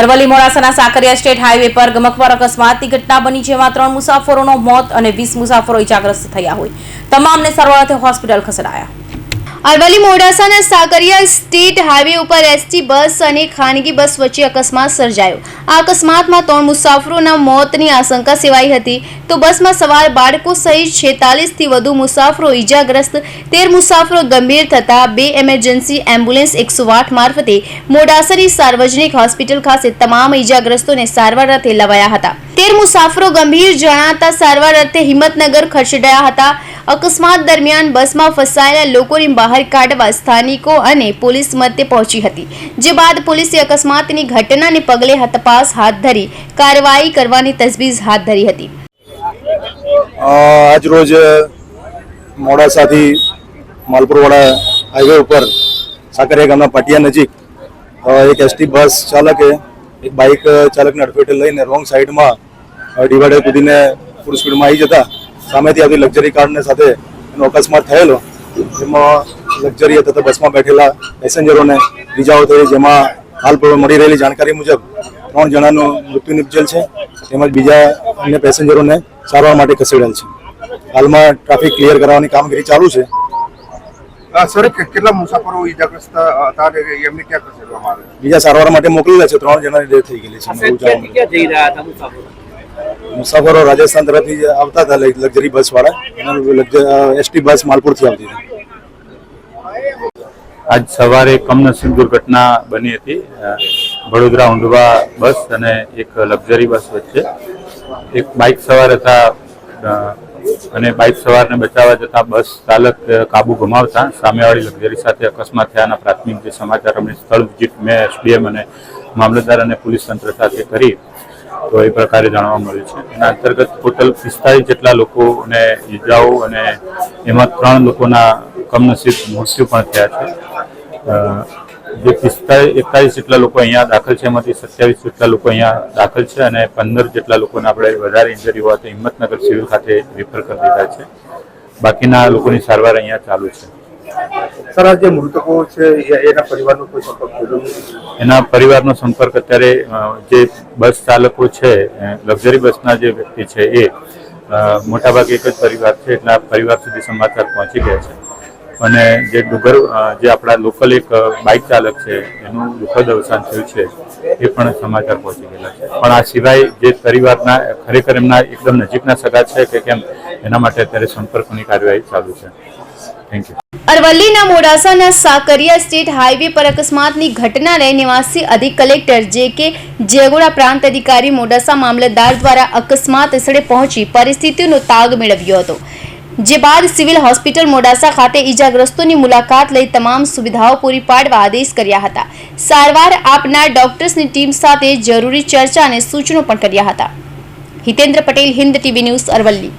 અરવલ્લી મોડાસાના Sakariya state highway પર ગમકવાર અકસ્માતની ઘટના બની, જેમાં ત્રણ મુસાફરોનો મોત અને વીસ મુસાફરો ઇજાગ્રસ્ત થયા હોય. તમામને સારવાર હોસ્પિટલ ખસેડાયા. અરવલ્લી મોડાસાના સાકરિયા સ્ટેટ હાઈવે ઉપર એસટી બસ અને ખાનગી બસ વચ્ચે અકસ્માત સર્જાયો. આ અકસ્માતમાં ત્રણ મુસાફરોના મોતની આશંકા સેવાઈ હતી. તો બસમાં સવાર બાળકો સહિત છેતાલીસથી વધુ મુસાફરો ઈજાગ્રસ્ત. તેર મુસાફરો ગંભીર થતા બે એમરજન્સી એમ્બ્યુલન્સ એકસો આઠ મારફતે મોડાસાની સાર્વજનિક હોસ્પિટલ ખાતે તમામ ઈજાગ્રસ્તોને સારવાર અર્થે લવાયા હતા. તેર મુસાફરો ગંભીર જણાતા સારવાર અર્થે હિંમતનગર ખસેડાયા હતા. અકસ્માત દરમિયાન બસમાં ફસાયેલા લોકોને બહાર કાઢવા સ્થાનિકો અને પોલીસ મધ્યે પહોંચી હતી. જે બાદ પોલીસે અકસ્માતની ઘટનાને પગલે તપાસ હાથ ધરી કાર્યવાહી કરવાની તજવીજ હાથ ધરી હતી. આજ રોજ મોડાસાથી માલપુરવાડા હાઈવે ઉપર સાકરિયા ગામના પાટિયા નજીક એક એસટી બસ ચાલકે, એક બાઇક ચાલકને અડફેટે લઈને રોંગ સાઈડમાં ડિવાઈડર કૂદીને ફૂલ સ્પીડમાં આવી જતા. સામેથી આવતી લક્ઝરી કારને સાથે એનો અકસ્માત થયેલો. જેમાં લક્ઝરી તથા બસમાં બેઠેલા પેસેન્જરોને ઇજાઓ થઈ જેમાં હાલ મળી રહેલી જાણકારી મુજબ ત્રણ જણાનું મૃત્યુ નિપજેલ છે. તેમજ બીજા અન્ય પેસેન્જરોને સારવાર માટે ખસેડેલ છે. હાલમાં ટ્રાફિક ક્લિયર કરાવવાની કામગીરી ચાલુ છે. સર કે- કેટલા મુસાફરો ઈજાગ્રસ્ત હતા એમને ક્યાં ખસેડવામાં આવે બીજા સારવાર માટે મોકલેલા છે. ત્રણ જણાની ડેથ થઈ ગયેલી છે. મુસાફરો રાજસ્થાન તરફથી આવતા હતા લક્ઝરી બસ વાળા એસટી બસ માલપુરથી આવતી હતી. આજ સવારે કમનસીબ દુર્ઘટના બની હતી. વડોદરા ઊંડવા બસ અને એક લક્ઝરી બસ વચ્ચે. એક બાઇક સવાર હતા અને બાઇક સવારને બચાવવા જતા બસ ચાલક કાબુ ગુમાવતા. સામેવાળી લક્ઝરી સાથે અકસ્માત થયાના પ્રાથમિક જે સમાચાર અમને સ્થળ વિઝિટ મેં એસડીએમ અને મામલતદાર અને પોલીસ તંત્ર સાથે કરી. તો એ પ્રકારે જાણવા મળ્યું છે. એના અંતર્ગત ટોટલ પિસ્તાળીસ જેટલા લોકોને ઈજાઓ અને એમાં ત્રણ લોકોના કમનસીબ મૃત્યુ પણ થયા છે. જે પિસ્તાળીસ એકતાલીસ જેટલા લોકો અહીંયા દાખલ છે, એમાંથી સત્યાવીસ જેટલા લોકો અહીંયા દાખલ છે અને પંદર જેટલા લોકોને આપણે વધારે ઇન્જરી હોવાથી હિંમતનગર સિવિલ ખાતે રિફર કરી દીધા છે. બાકીના લોકોની સારવાર અહીંયા ચાલુ છે. સર જે મૃતકો છે એના પરિવારનો કોઈ સંપર્ક એના પરિવારનો સંપર્ક અત્યારે જે બસ ચાલકો છે લક્ઝરી બસના જે વ્યક્તિ છે, એ મોટાભાગે એક જ પરિવાર છે, એટલા પરિવાર સુધી સમાચાર પહોંચી ગયા છે. અને જે ડુગર જે આપણા લોકલ એક બાઇક ચાલક છે, એનું દુઃખદ અવસાન થયું છે, એ પણ સમાચાર પહોંચી ગયેલા છે. પણ આ સિવાય જે પરિવારના, ખરેખર એમના એકદમ નજીકના સગા છે કે કેમ, એના માટે અત્યારે સંપર્કની કાર્યવાહી ચાલુ છે. અરવલ્લીના મોડાસાના સાકરિયા સ્ટેટ હાઈવે પર અકસ્માતની ઘટનાને નિવાસી અધિક કલેક્ટર જે કે જેગોડા પ્રાંત અધિકારી મોડાસા મામલતદાર દ્વારા અકસ્માત સ્થળે પહોંચી પરિસ્થિતિનો તાગ મેળવ્યો હતો. જે બાદ સિવિલ હોસ્પિટલ મોડાસા ખાતે ઈજાગ્રસ્તોની મુલાકાત લઈ તમામ સુવિધાઓ પૂરી પાડવા આદેશ કર્યા હતા. સારવાર આપનાર ડોક્ટર્સની ટીમ સાથે જરૂરી ચર્ચા અને સૂચનો પણ કર્યા હતા. Hitendra Patel, Hind TV news Aravalli.